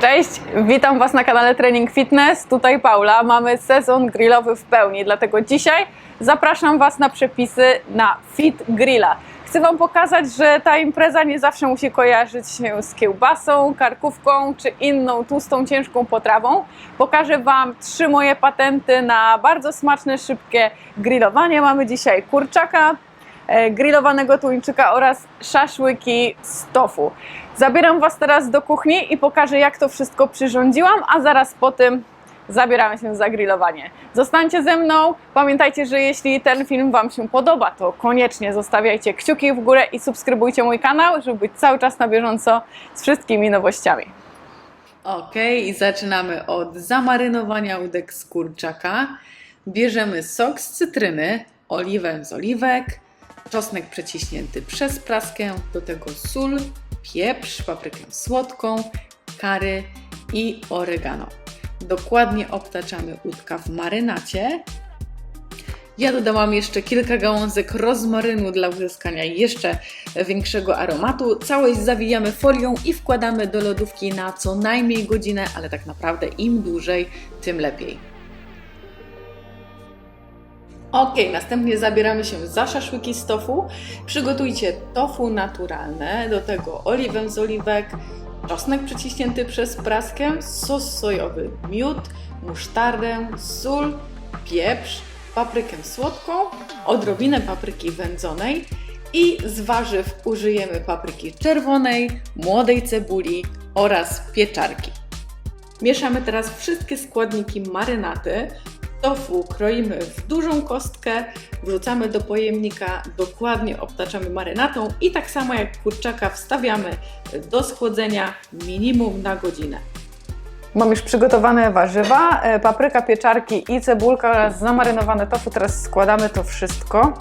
Cześć, witam Was na kanale Trening Fitness. Tutaj Paula. Mamy sezon grillowy w pełni, dlatego dzisiaj zapraszam Was na przepisy na Fit Grilla. Chcę Wam pokazać, że ta impreza nie zawsze musi kojarzyć się z kiełbasą, karkówką czy inną tłustą, ciężką potrawą. Pokażę Wam trzy moje patenty na bardzo smaczne, szybkie grillowanie. Mamy dzisiaj kurczaka, grillowanego tuńczyka oraz szaszłyki z tofu. Zabieram Was teraz do kuchni i pokażę, jak to wszystko przyrządziłam, a zaraz po tym zabieramy się za grillowanie. Zostańcie ze mną. Pamiętajcie, że jeśli ten film Wam się podoba, to koniecznie zostawiajcie kciuki w górę i subskrybujcie mój kanał, żeby być cały czas na bieżąco z wszystkimi nowościami. Ok, i zaczynamy od zamarynowania udek z kurczaka. Bierzemy sok z cytryny, oliwę z oliwek, czosnek przeciśnięty przez praskę, do tego sól, pieprz, paprykę słodką, kary i oregano. Dokładnie obtaczamy udka w marynacie. Ja dodałam jeszcze kilka gałązek rozmarynu dla uzyskania jeszcze większego aromatu. Całość zawijamy folią i wkładamy do lodówki na co najmniej godzinę, ale tak naprawdę im dłużej, tym lepiej. Ok, następnie zabieramy się za szaszłyki z tofu. Przygotujcie tofu naturalne, do tego oliwę z oliwek, czosnek przeciśnięty przez praskę, sos sojowy, miód, musztardę, sól, pieprz, paprykę słodką, odrobinę papryki wędzonej i z warzyw użyjemy papryki czerwonej, młodej cebuli oraz pieczarki. Mieszamy teraz wszystkie składniki marynaty. Tofu kroimy w dużą kostkę, wrzucamy do pojemnika, dokładnie obtaczamy marynatą i tak samo jak kurczaka wstawiamy do schłodzenia minimum na godzinę. Mam już przygotowane warzywa, e, papryka, pieczarki i cebulka oraz zamarynowane tofu. Teraz składamy to wszystko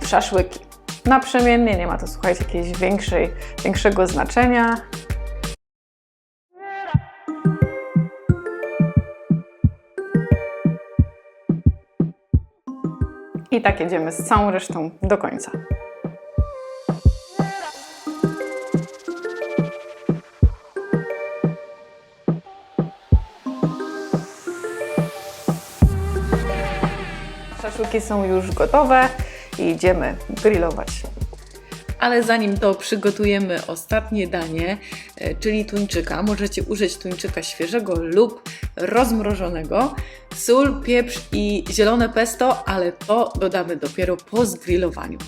w szaszłyki. Naprzemiennie, nie ma to słuchajcie jakiegoś większej, większego znaczenia. I tak jedziemy z całą resztą do końca. Szaszłyki są już gotowe i idziemy grillować. Ale zanim to przygotujemy ostatnie danie, e, czyli tuńczyka. Możecie użyć tuńczyka świeżego lub rozmrożonego. Sól, pieprz i zielone pesto, ale to dodamy dopiero po zgrillowaniu.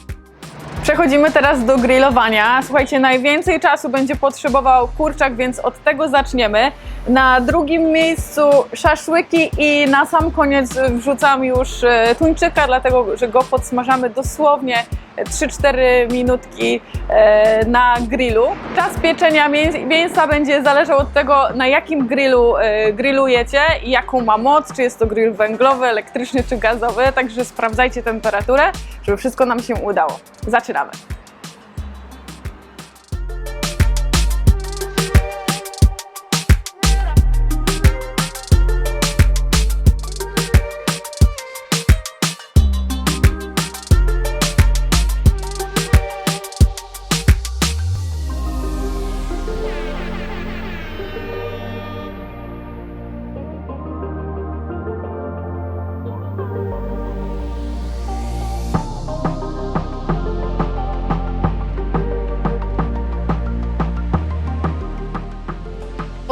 Przechodzimy teraz do grillowania. Słuchajcie, najwięcej czasu będzie potrzebował kurczak, więc od tego zaczniemy. Na drugim miejscu szaszłyki i na sam koniec wrzucam już e, tuńczyka, dlatego że go podsmażamy dosłownie 3-4 minutki e, na grillu. Czas pieczenia mię- mięsa będzie zależał od tego, na jakim grillu e, grillujecie i jaką ma moc, czy jest to grill węglowy, elektryczny czy gazowy, także sprawdzajcie temperaturę, żeby wszystko nam się udało. Zaczynamy.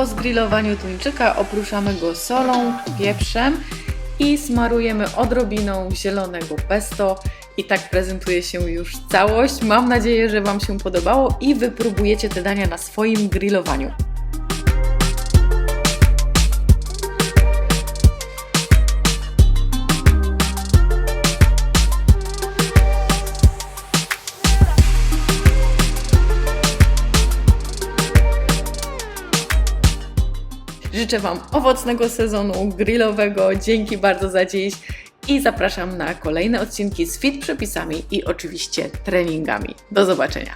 Po zgrillowaniu tuńczyka oprószamy go solą, pieprzem i smarujemy odrobiną zielonego pesto. I tak prezentuje się już całość. Mam nadzieję, że Wam się podobało i wypróbujecie te dania na swoim grillowaniu. Życzę Wam owocnego sezonu grillowego. Dzięki bardzo za dziś i zapraszam na kolejne odcinki z fit przepisami i oczywiście treningami. Do zobaczenia.